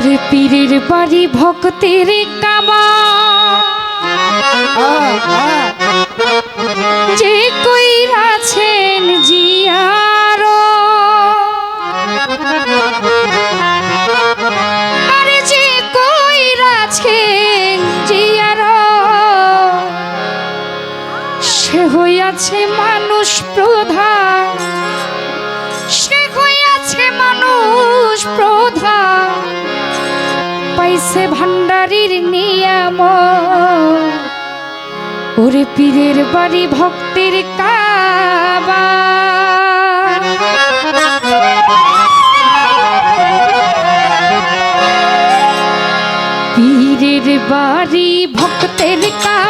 তোর পীরের বাড়ি ভক্তের কামা যে আছে ভান্ডারির নিয়াম ওরে পীরের বাড়ি ভক্তের কাবা। পীরের বাড়ি ভক্তের কাবা।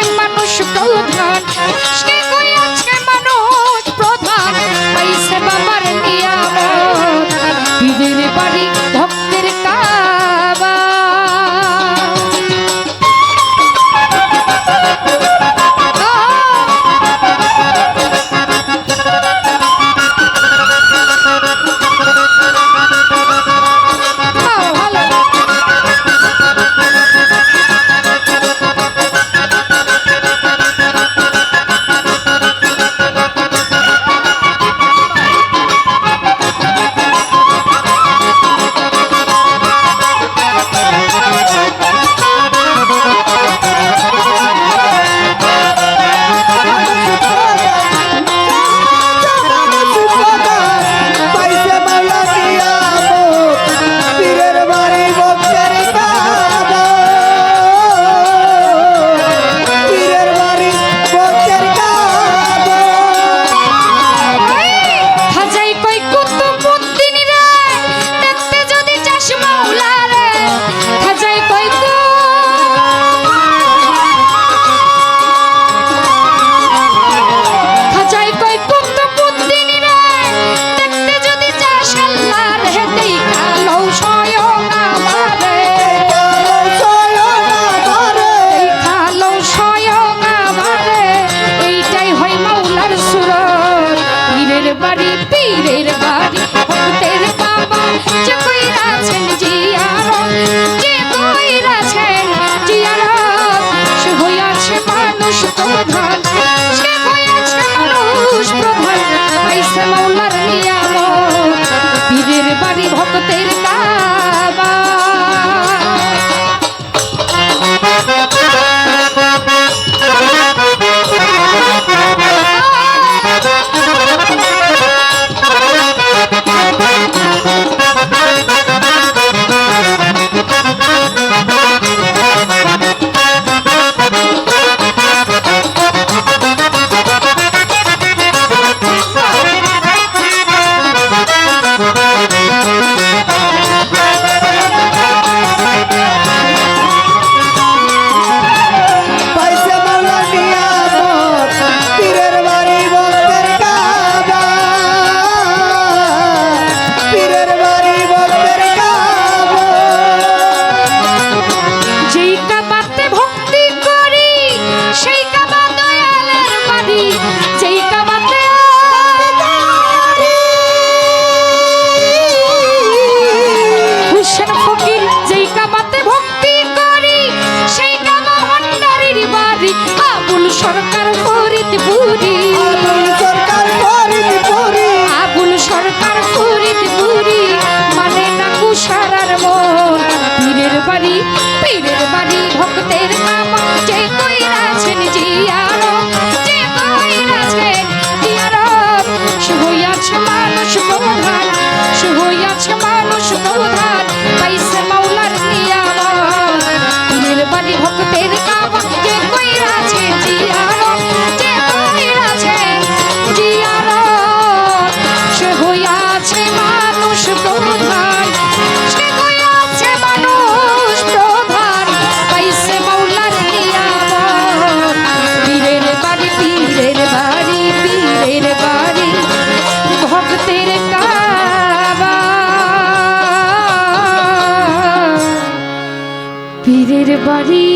পীরের বাড়ি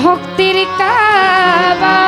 ভক্তের কাবা।